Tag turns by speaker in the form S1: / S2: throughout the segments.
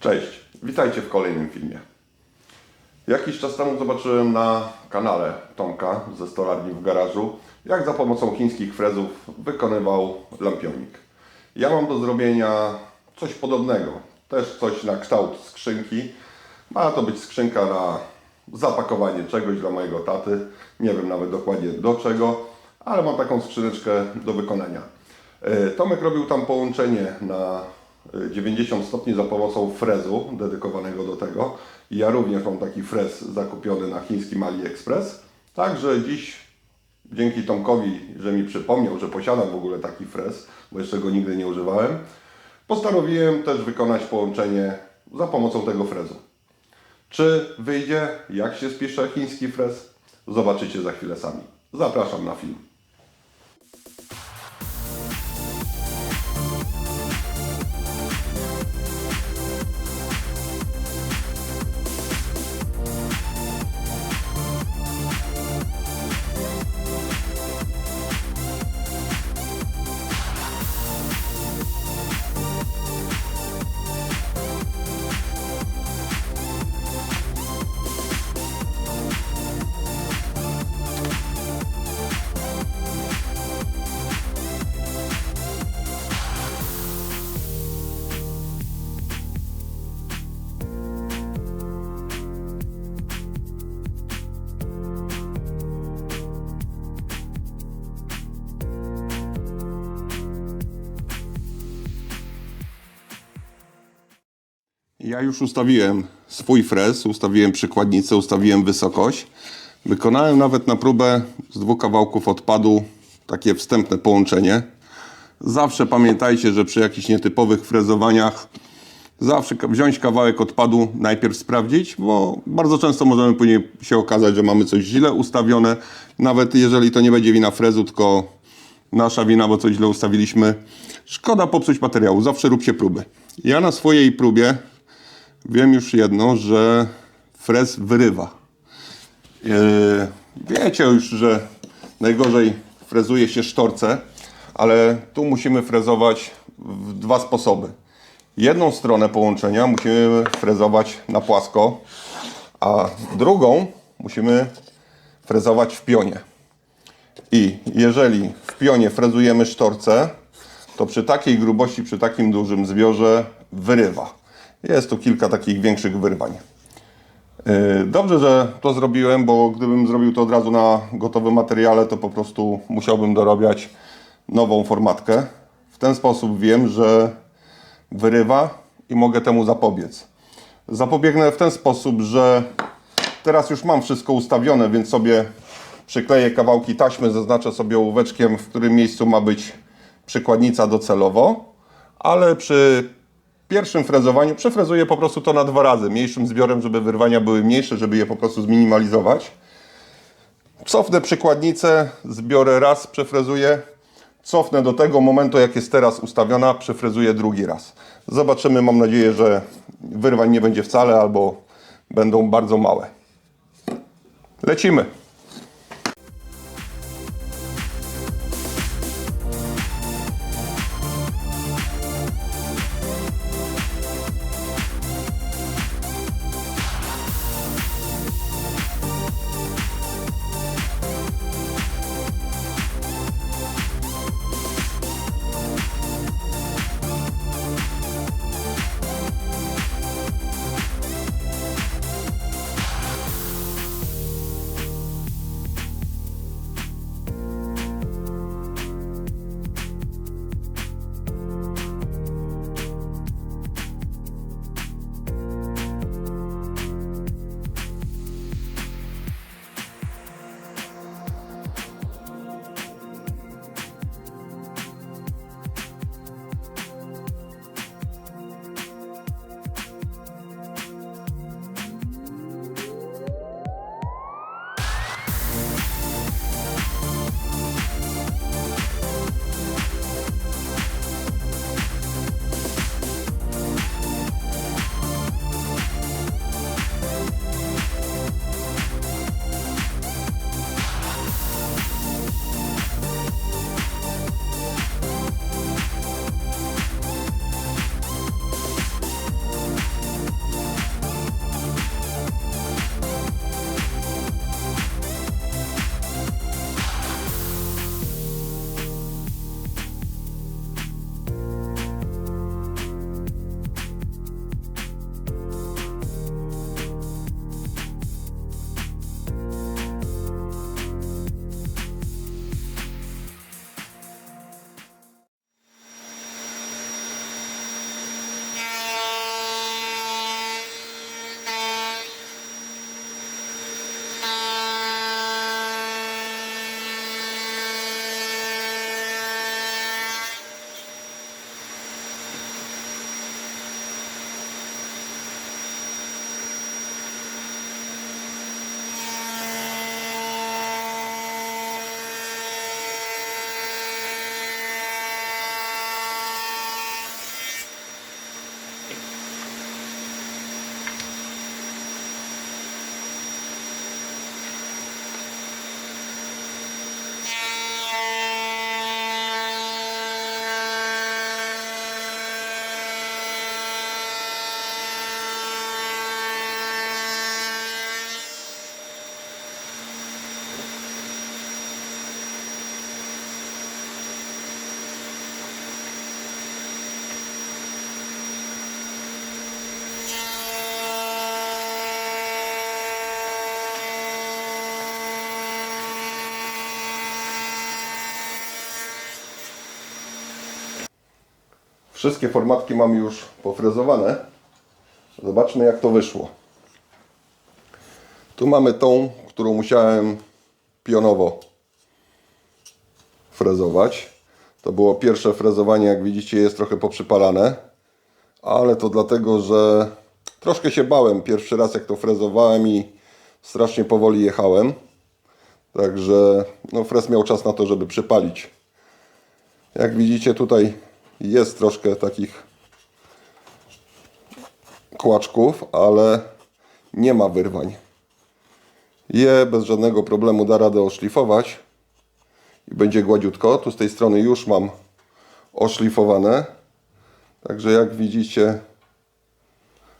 S1: Cześć, witajcie w kolejnym filmie. Jakiś czas temu zobaczyłem na kanale Tomka ze stolarni w garażu, jak za pomocą chińskich frezów wykonywał lampionik. Ja mam do zrobienia coś podobnego, też coś na kształt skrzynki. Ma to być skrzynka na zapakowanie czegoś dla mojego taty. Nie wiem nawet dokładnie do czego, ale mam taką skrzyneczkę do wykonania. E, Tomek robił tam połączenie na 90 stopni za pomocą frezu dedykowanego do tego. Ja również mam taki frez zakupiony na chińskim AliExpress. Także dziś dzięki Tomkowi, że mi przypomniał, że posiadam w ogóle taki frez, bo jeszcze go nigdy nie używałem, postanowiłem też wykonać połączenie za pomocą tego frezu. Czy wyjdzie, jak się spisze chiński frez? Zobaczycie za chwilę sami. Zapraszam na film. Ja już ustawiłem swój frez, ustawiłem przykładnicę, ustawiłem wysokość. Wykonałem nawet na próbę z dwóch kawałków odpadu takie wstępne połączenie. Zawsze pamiętajcie, że przy jakichś nietypowych frezowaniach zawsze wziąć kawałek odpadu, najpierw sprawdzić, bo bardzo często możemy później się okazać, że mamy coś źle ustawione. Nawet jeżeli to nie będzie wina frezu, tylko nasza wina, bo coś źle ustawiliśmy. Szkoda popsuć materiału, zawsze róbcie próby. Ja na swojej próbie wiem już jedno, że frez wyrywa. Yy, wiecie już, że najgorzej frezuje się sztorce, ale tu musimy frezować w dwa sposoby. Jedną stronę połączenia musimy frezować na płasko, a drugą musimy frezować w pionie. I jeżeli w pionie frezujemy sztorce, to przy takiej grubości, przy takim dużym zbiorze wyrywa. Jest tu kilka takich większych wyrwań. Yy, Dobrze, że to zrobiłem, bo gdybym zrobił to od razu na gotowym materiale, to po prostu musiałbym dorabiać nową formatkę. W ten sposób wiem, że wyrywa i mogę temu zapobiec. Zapobiegnę w ten sposób, że teraz już mam wszystko ustawione, więc sobie przykleję kawałki taśmy, zaznaczę sobie ołóweczkiem, w którym miejscu ma być przykładnica docelowo, ale przy pierwszym frezowaniu przefrezuję po prostu to na dwa razy, mniejszym zbiorem, żeby wyrwania były mniejsze, żeby je po prostu zminimalizować. Cofnę przykładnicę, zbiorę raz, przefrezuję, cofnę do tego momentu, jak jest teraz ustawiona, przefrezuję drugi raz. Zobaczymy, mam nadzieję, że wyrwań nie będzie wcale, albo będą bardzo małe. Lecimy. Wszystkie formatki mam już pofrezowane. Zobaczmy jak to wyszło. Tu mamy tą, którą musiałem pionowo frezować. To było pierwsze frezowanie, jak widzicie jest trochę poprzypalane. Ale to dlatego, że troszkę się bałem pierwszy raz jak to frezowałem i strasznie powoli jechałem. Także no, frez miał czas na to, żeby przypalić. Jak widzicie tutaj jest troszkę takich kłaczków, ale nie ma wyrwań. Je bez żadnego problemu da radę oszlifować i będzie gładziutko. Tu z tej strony już mam oszlifowane. Także jak widzicie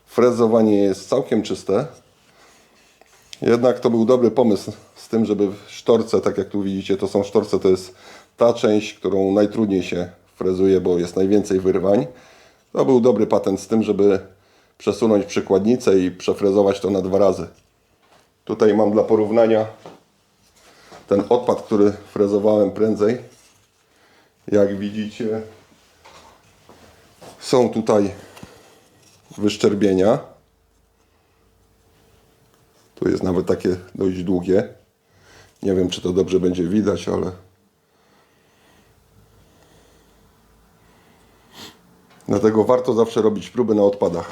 S1: frezowanie jest całkiem czyste. Jednak to był dobry pomysł z tym, żeby w sztorce, tak jak tu widzicie, to są sztorce, to jest ta część, którą najtrudniej się frezuje, bo jest najwięcej wyrwań. To był dobry patent z tym, żeby przesunąć przykładnicę i przefrezować to na dwa razy. Tutaj mam dla porównania ten odpad, który frezowałem prędzej. Jak widzicie, są tutaj wyszczerbienia. Tu jest nawet takie dość długie. Nie wiem, czy to dobrze będzie widać, ale dlatego warto zawsze robić próby na odpadach.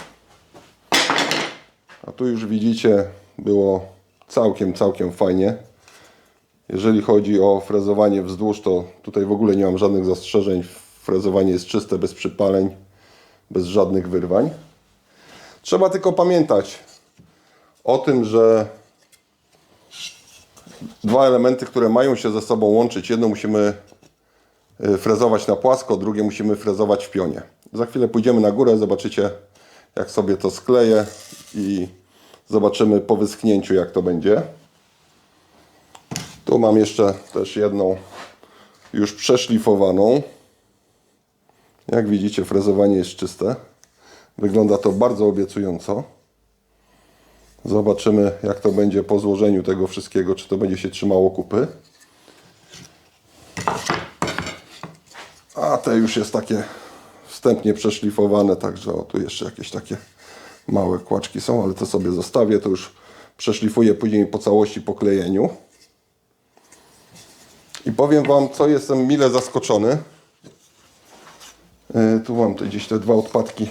S1: A tu już widzicie, było całkiem, całkiem fajnie. Jeżeli chodzi o frezowanie wzdłuż, to tutaj w ogóle nie mam żadnych zastrzeżeń. Frezowanie jest czyste, bez przypaleń, bez żadnych wyrwań. Trzeba tylko pamiętać o tym, że dwa elementy, które mają się ze sobą łączyć, jedno musimy y, frezować na płasko, drugie musimy frezować w pionie. Za chwilę pójdziemy na górę, zobaczycie jak sobie to skleję i zobaczymy po wyschnięciu jak to będzie. Tu mam jeszcze też jedną już przeszlifowaną. Jak widzicie frezowanie jest czyste. Wygląda to bardzo obiecująco. Zobaczymy jak to będzie po złożeniu tego wszystkiego, czy to będzie się trzymało kupy. A te już jest takie wstępnie przeszlifowane, także o tu jeszcze jakieś takie małe kłaczki są, ale to sobie zostawię, to już przeszlifuję później po całości po klejeniu. I powiem Wam, co jestem mile zaskoczony. Yy, tu mam te, gdzieś te dwa odpadki.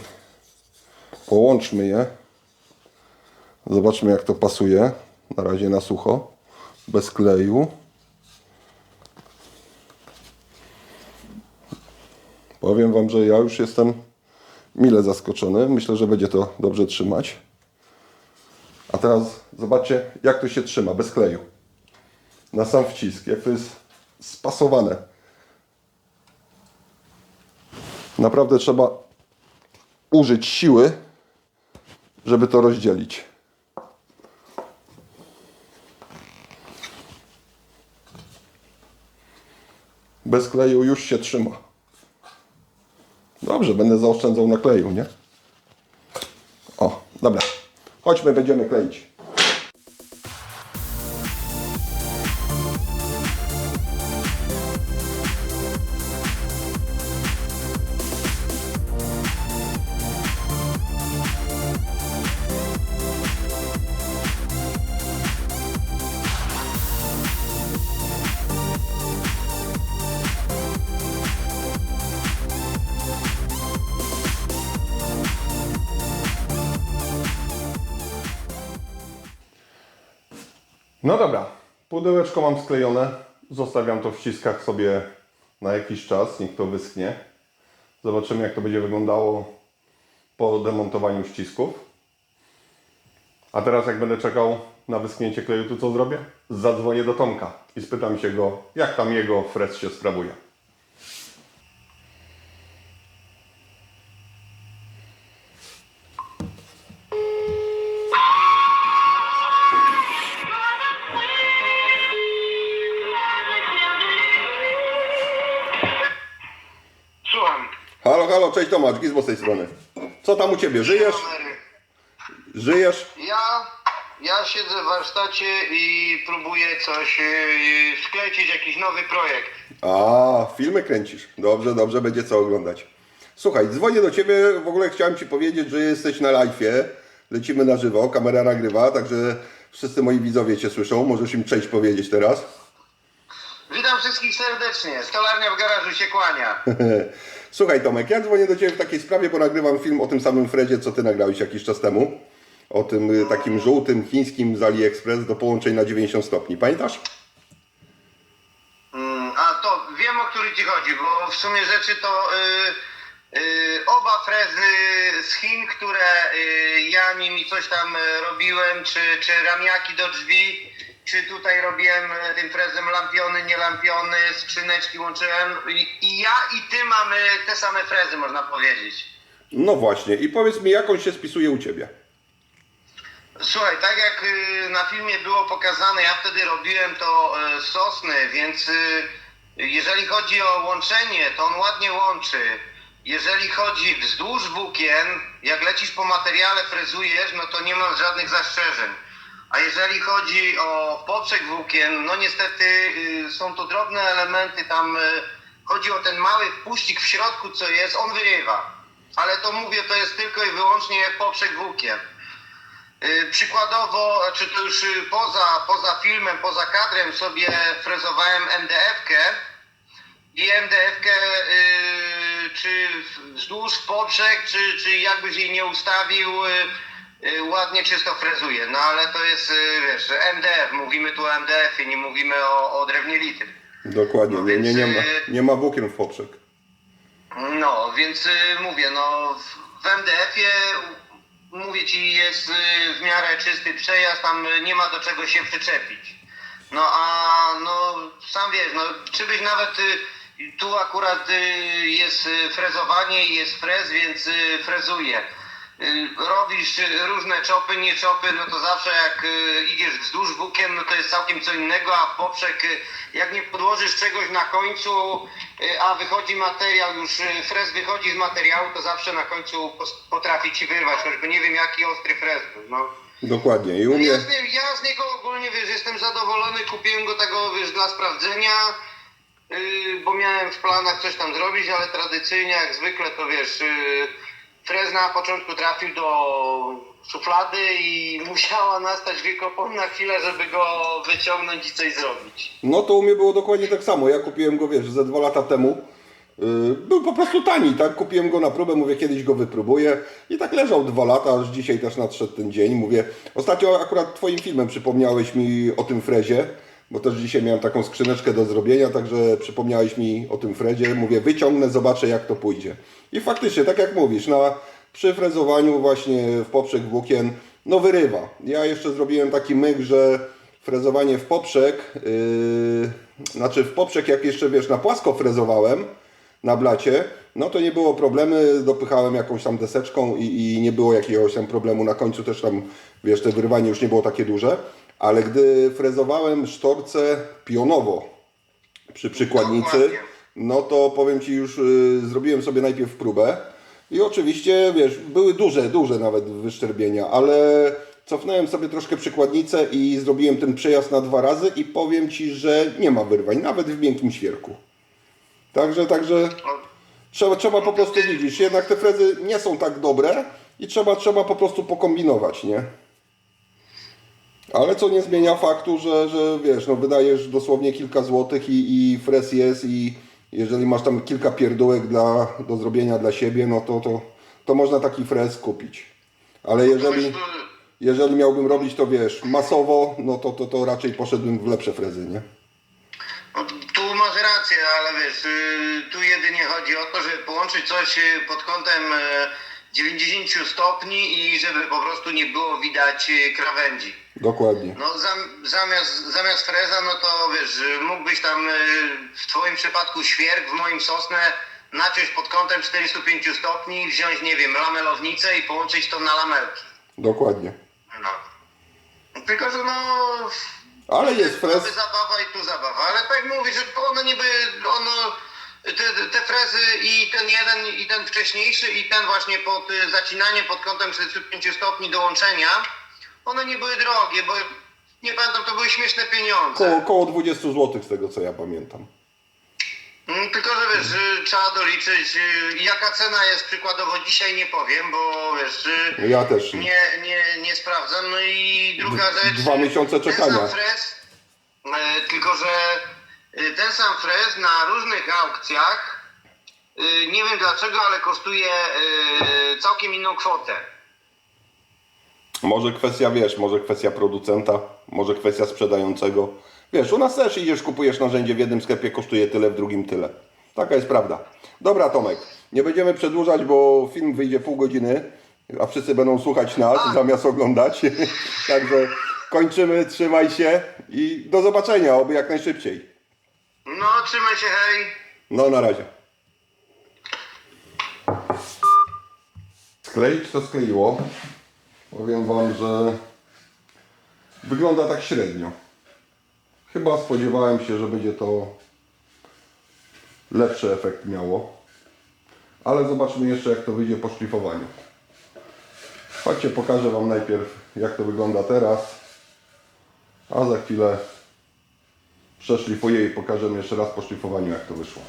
S1: Połączmy je. Zobaczmy jak to pasuje. Na razie na sucho. Bez kleju. Powiem Wam, że ja już jestem mile zaskoczony. Myślę, że będzie to dobrze trzymać. A teraz zobaczcie, jak to się trzyma bez kleju. Na sam wcisk, jak to jest spasowane. Naprawdę trzeba użyć siły, żeby to rozdzielić. Bez kleju już się trzyma. Dobrze, będę zaoszczędzał na kleju, nie? O, dobra. Chodźmy, będziemy kleić. No dobra, pudełeczko mam sklejone. Zostawiam to w ściskach sobie na jakiś czas, niech to wyschnie. Zobaczymy jak to będzie wyglądało po demontowaniu ścisków. A teraz jak będę czekał na wyschnięcie kleju, to co zrobię? Zadzwonię do Tomka i spytam się go, jak tam jego frez się sprawuje. Tomasz, Gizmo z tej strony. Co tam u Ciebie, żyjesz? Żyjesz?
S2: Ja, ja siedzę w warsztacie i próbuję coś yy, sklecić, jakiś nowy projekt.
S1: A, filmy kręcisz. Dobrze, dobrze, będzie co oglądać. Słuchaj, dzwonię do Ciebie, w ogóle chciałem Ci powiedzieć, że jesteś na live'ie, lecimy na żywo, kamera nagrywa, także wszyscy moi widzowie Cię słyszą, możesz im cześć powiedzieć teraz.
S2: Witam wszystkich serdecznie. Stolarnia w garażu się kłania.
S1: Słuchaj Tomek, ja dzwonię do Ciebie w takiej sprawie, bo nagrywam film o tym samym Fredzie, co Ty nagrałeś jakiś czas temu. O tym y, takim żółtym chińskim z AliExpress do połączeń na 90 stopni. Pamiętasz?
S2: Mm, a to wiem o który ci chodzi, bo w sumie rzeczy to y, y, oba frezy z Chin, które y, ja nimi coś tam y, robiłem, czy, czy ramiaki do drzwi, czy tutaj robiłem y, tym frezem lampiony, nielampiony, skrzyneczki łączyłem. I, ja i ty mamy te same frezy, można powiedzieć.
S1: No właśnie, i powiedz mi, jak on się spisuje u Ciebie?
S2: Słuchaj, tak jak y, na filmie było pokazane, ja wtedy robiłem to z sosny, więc y, jeżeli chodzi o łączenie, to on ładnie łączy. Jeżeli chodzi wzdłuż włókien, jak lecisz po materiale, frezujesz, no to nie ma żadnych zastrzeżeń. A jeżeli chodzi o poprzek włókien, no niestety y, są to drobne elementy, tam y, chodzi o ten mały puścik w środku, co jest, on wyrywa. Ale to mówię, to jest tylko i wyłącznie poprzek włókien. Y, Przykładowo, czy to już poza, poza filmem, poza kadrem sobie frezowałem MDF-kę i MDF-kę czy wzdłuż poprzek, czy, czy jakbyś jej nie ustawił, ładnie czysto frezuje. No ale to jest, y, wiesz, MDF, mówimy tu o MDF-ie, nie mówimy o, o drewnie litym.
S1: Dokładnie,
S2: No
S1: nie, nie, nie, ma,
S2: y-
S1: nie ma włókien w poprzek.
S2: No, więc y, mówię, no w- MDF-ie mówię ci jest y, w miarę czysty przejazd, tam y, nie ma do czego się przyczepić. No a no sam wiesz, no czy byś nawet y, tu akurat y, jest y, frezowanie i jest frez, więc y, frezuje. Y, Robisz y, różne czopy, nie czopy, no to zawsze jak y, idziesz wzdłuż włókien, no to jest całkiem co innego, a w poprzek, jak nie podłożysz czegoś na końcu, a wychodzi materiał, już frez wychodzi z materiału, to zawsze na końcu potrafi ci wyrwać, choćby nie wiem jaki ostry frez był, no.
S1: Dokładnie. I
S2: No
S1: mnie,
S2: ja, z ja z niego ogólnie, wiesz, jestem zadowolony, kupiłem go tego, wiesz, dla sprawdzenia, bo miałem w planach coś tam zrobić, ale tradycyjnie, jak zwykle, to wiesz, yy, frez na początku trafił do szuflady i musiała nastać wiekopomna chwila, żeby go wyciągnąć i coś zrobić.
S1: no to u mnie było dokładnie tak samo. Ja kupiłem go, wiesz, ze dwa lata temu. Yy, Był po prostu tani, tak? Kupiłem go na próbę, mówię, kiedyś go wypróbuję. I tak leżał dwa lata, aż dzisiaj też nadszedł ten dzień. Mówię, ostatnio akurat Twoim filmem przypomniałeś mi o tym frezie, bo też dzisiaj miałem taką skrzyneczkę do zrobienia, także przypomniałeś mi o tym frezie. Mówię, wyciągnę, zobaczę jak to pójdzie. I faktycznie, tak jak mówisz, na przy frezowaniu właśnie w poprzek włókien, no wyrywa. Ja jeszcze zrobiłem taki myk, że frezowanie w poprzek, yy, znaczy w poprzek jak jeszcze wiesz na płasko frezowałem na blacie, no to nie było problemy, dopychałem jakąś tam deseczką i, i nie było jakiegoś tam problemu. Na końcu też tam, wiesz, te wyrywanie już nie było takie duże, ale gdy frezowałem sztorce pionowo przy przykładnicy, no to powiem Ci już, y, zrobiłem sobie najpierw próbę i oczywiście, wiesz, były duże, duże nawet wyszczerbienia, ale cofnąłem sobie troszkę przykładnicę i zrobiłem ten przejazd na dwa razy i powiem Ci, że nie ma wyrwań, nawet w miękkim świerku. Także, także trzeba, trzeba po prostu widzisz, jednak te frezy nie są tak dobre i trzeba, trzeba po prostu pokombinować, nie? Ale co nie zmienia faktu, że, że wiesz, no wydajesz dosłownie kilka złotych i, i frez jest i jeżeli masz tam kilka pierdółek dla, do zrobienia dla siebie, no to, to, to można taki frez kupić. Ale jeżeli, jeżeli miałbym robić to, wiesz, masowo, no to, to, to raczej poszedłbym w lepsze frezy, nie?
S2: No, tu masz rację, ale wiesz, y, tu jedynie chodzi o to, żeby połączyć coś y, pod kątem y, 90 stopni i żeby po prostu nie było widać y, krawędzi.
S1: Dokładnie.
S2: No zam, zamiast, zamiast freza, no to wiesz, mógłbyś tam y, w twoim przypadku świerk, w moim sosnę naciąć pod kątem 45 stopni, wziąć, nie wiem, lamelownicę i połączyć to na lamelki.
S1: Dokładnie.
S2: No. Tylko, że no...
S1: Ale jest
S2: Tu
S1: frez.
S2: zabawa i tu zabawa, ale tak mówisz, że ono niby, ono, te, te frezy i ten jeden, i ten wcześniejszy, i ten właśnie pod y, zacinanie pod kątem 45 stopni dołączenia, one nie były drogie, bo nie pamiętam, to były śmieszne pieniądze.
S1: Koło, koło 20 zł z tego co ja pamiętam.
S2: Mm, tylko że wiesz, y, trzeba doliczyć, y, jaka cena jest przykładowo dzisiaj nie powiem, bo wiesz, y,
S1: Ja też. nie.
S2: nie, nie, nie sprawdzam. No i druga rzecz.
S1: dwa miesiące czekania.
S2: Frez, tylko że ten sam frez na różnych aukcjach, y, nie wiem dlaczego, ale kosztuje y, całkiem inną kwotę.
S1: Może kwestia, wiesz, może kwestia producenta, może kwestia sprzedającego. Wiesz, u nas też idziesz, kupujesz narzędzie w jednym sklepie, kosztuje tyle, w drugim tyle. Taka jest prawda. Dobra, Tomek, nie będziemy przedłużać, bo film wyjdzie pół godziny, a wszyscy będą słuchać nas zamiast oglądać. Także kończymy, trzymaj się i do zobaczenia, oby jak najszybciej.
S2: No, trzymaj się, hej.
S1: No, na razie. Skleić to skleiło. Powiem Wam, że wygląda tak średnio. Chyba spodziewałem się, że będzie to lepszy efekt miało. Ale zobaczmy jeszcze jak to wyjdzie po szlifowaniu. Chodźcie, pokażę Wam najpierw jak to wygląda teraz. A za chwilę przeszlifuję i pokażemy jeszcze raz po szlifowaniu jak to wyszło.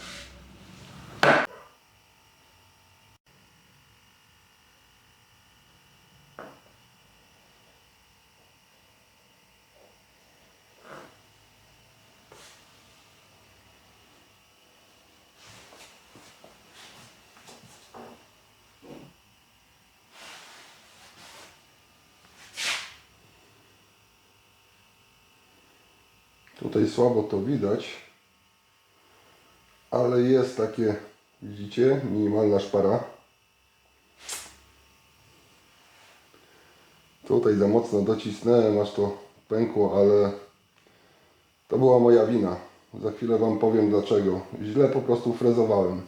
S1: Tutaj słabo to widać, ale jest takie, widzicie, minimalna szpara. Tutaj za mocno docisnąłem, aż to pękło, ale to była moja wina. Za chwilę Wam powiem dlaczego. Źle po prostu frezowałem.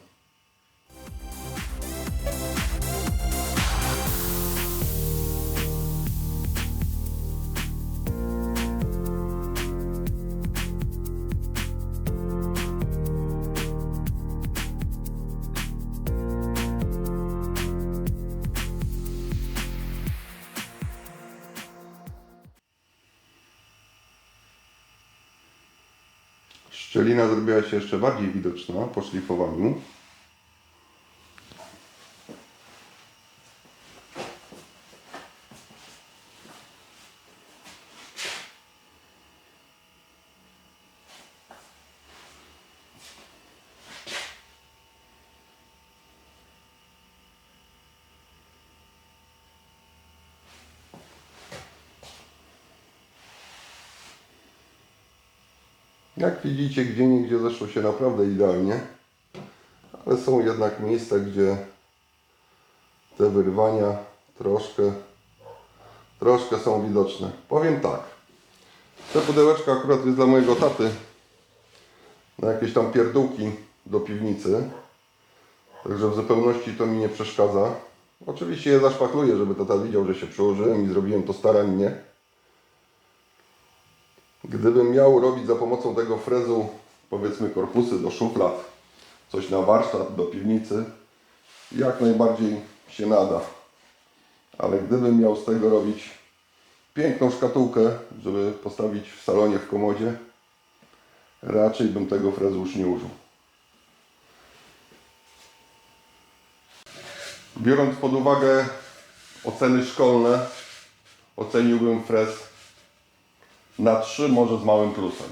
S1: Szczelina zrobiła się jeszcze bardziej widoczna po szlifowaniu. Jak widzicie, gdzie niegdzie zeszło się naprawdę idealnie, ale są jednak miejsca, gdzie te wyrwania troszkę, troszkę są widoczne. Powiem tak, te pudełeczka akurat jest dla mojego taty na jakieś tam pierdółki do piwnicy, także w zupełności to mi nie przeszkadza. Oczywiście je zaszpachluję, żeby tata widział, że się przyłożyłem i zrobiłem to starannie. Gdybym miał robić za pomocą tego frezu, powiedzmy, korpusy do szuflad, coś na warsztat, do piwnicy, jak najbardziej się nada. Ale gdybym miał z tego robić piękną szkatułkę, żeby postawić w salonie, w komodzie, raczej bym tego frezu już nie użył. Biorąc pod uwagę oceny szkolne, oceniłbym frez na 3 może z małym plusem.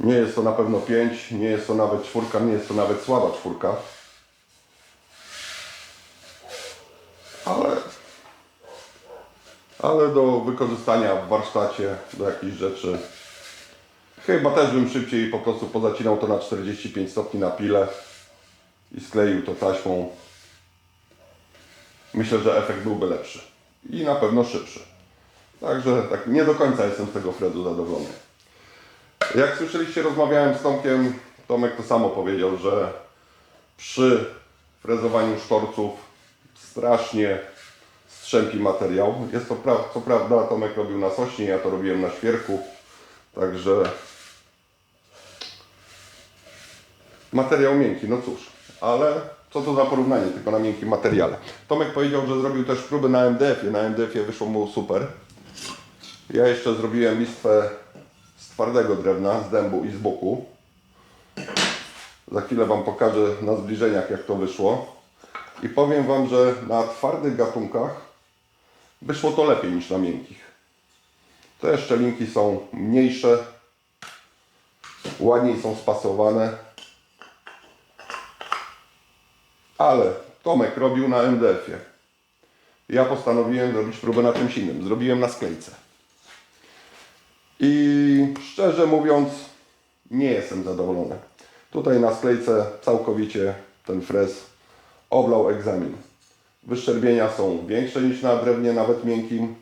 S1: Nie jest to na pewno 5, nie jest to nawet czwórka, nie jest to nawet słaba czwórka. Ale, ale do wykorzystania w warsztacie, do jakichś rzeczy. Chyba też bym szybciej po prostu pozacinał to na 45 stopni na pile i skleił to taśmą. Myślę, że efekt byłby lepszy i na pewno szybszy. Także tak nie do końca jestem z tego Fredu zadowolony. Jak słyszeliście, rozmawiałem z Tomkiem. Tomek to samo powiedział, że przy frezowaniu sztorców strasznie strzępi materiał. Jest to pra- co prawda Tomek robił na sośnie, ja to robiłem na świerku. Także materiał miękki, no cóż, ale co to za porównanie, tylko na miękkim materiale. Tomek powiedział, że zrobił też próby na MDF-ie. Na MDF-ie wyszło mu super. Ja jeszcze zrobiłem listwę z twardego drewna, z dębu i z boku. Za chwilę Wam pokażę na zbliżeniach jak to wyszło. I powiem Wam, że na twardych gatunkach wyszło to lepiej niż na miękkich. Te szczelinki są mniejsze, ładniej są spasowane. Ale Tomek robił na MDF-ie. Ja postanowiłem zrobić próbę na czymś innym. Zrobiłem na sklejce. I szczerze mówiąc, nie jestem zadowolony. Tutaj na sklejce całkowicie ten frez oblał egzamin. Wyszczerbienia są większe niż na drewnie, nawet miękkim.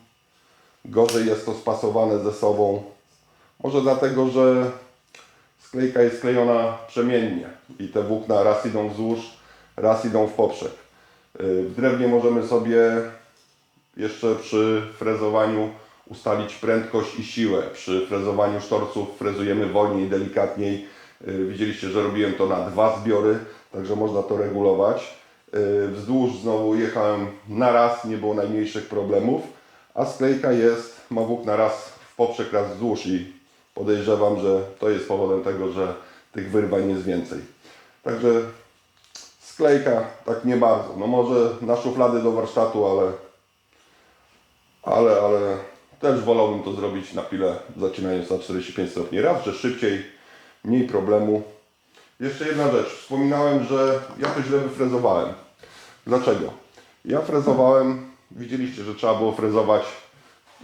S1: Gorzej jest to spasowane ze sobą. Może dlatego, że sklejka jest sklejona przemiennie i te włókna raz idą wzdłuż, raz idą w poprzek. Yy, W drewnie możemy sobie jeszcze przy frezowaniu ustalić prędkość i siłę. Przy frezowaniu sztorców frezujemy wolniej, delikatniej. Yy, Widzieliście, że robiłem to na dwa zbiory, także można to regulować. Yy, Wzdłuż znowu jechałem na raz, nie było najmniejszych problemów, a sklejka jest, ma włókna raz w poprzek, raz wzdłuż i podejrzewam, że to jest powodem tego, że tych wyrwań jest więcej. Także sklejka tak nie bardzo. No może na szuflady do warsztatu, ale ale, ale też wolałbym to zrobić na pile zaczynając na 45 stopni. Raz, że szybciej, mniej problemu. Jeszcze jedna rzecz. Wspominałem, że ja to źle wyfrezowałem. Dlaczego? Ja frezowałem, widzieliście, że trzeba było frezować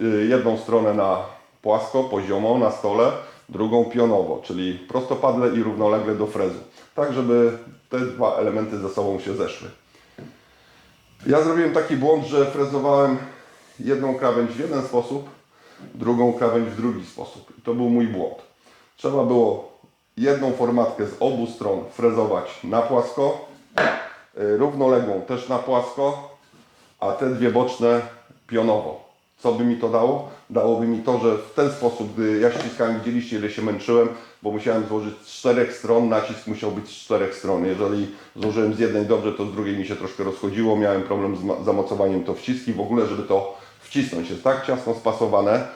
S1: y, jedną stronę na płasko, poziomo, na stole, drugą pionowo, czyli prostopadle i równolegle do frezu. Tak, żeby te dwa elementy ze sobą się zeszły. Ja zrobiłem taki błąd, że frezowałem jedną krawędź w jeden sposób, drugą krawędź w drugi sposób. I to był mój błąd. Trzeba było jedną formatkę z obu stron frezować na płasko, równoległą też na płasko, a te dwie boczne pionowo. Co by mi to dało? Dałoby mi to, że w ten sposób, gdy ja ściskałem, widzieliście ile się męczyłem, bo musiałem złożyć z czterech stron, nacisk musiał być z czterech stron. Jeżeli złożyłem z jednej dobrze, to z drugiej mi się troszkę rozchodziło, miałem problem z zamocowaniem to wciski, w ogóle, żeby to wcisnąć. Jest tak ciasno spasowane,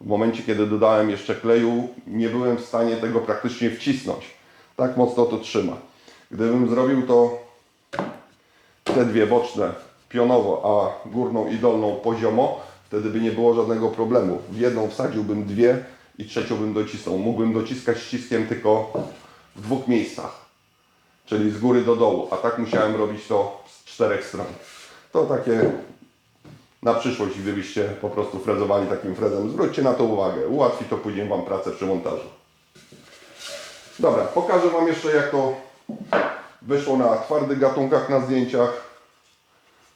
S1: w momencie kiedy dodałem jeszcze kleju, nie byłem w stanie tego praktycznie wcisnąć. Tak mocno to trzyma. Gdybym zrobił to te dwie boczne pionowo, a górną i dolną poziomo, wtedy by nie było żadnego problemu. W jedną wsadziłbym dwie i trzecią bym docisnął. Mógłbym dociskać ściskiem tylko w dwóch miejscach, czyli z góry do dołu, a tak musiałem robić to z czterech stron. To takie na przyszłość, gdybyście po prostu frezowali takim frezem, zwróćcie na to uwagę. Ułatwi to później Wam pracę przy montażu. Dobra, pokażę Wam jeszcze jak to wyszło na twardych gatunkach na zdjęciach.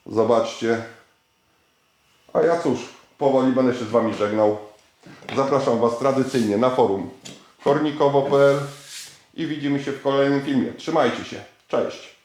S1: Zobaczcie. A ja cóż, powoli będę się z Wami żegnał. Zapraszam Was tradycyjnie na forum kornikowo.pl i widzimy się w kolejnym filmie. Trzymajcie się. Cześć.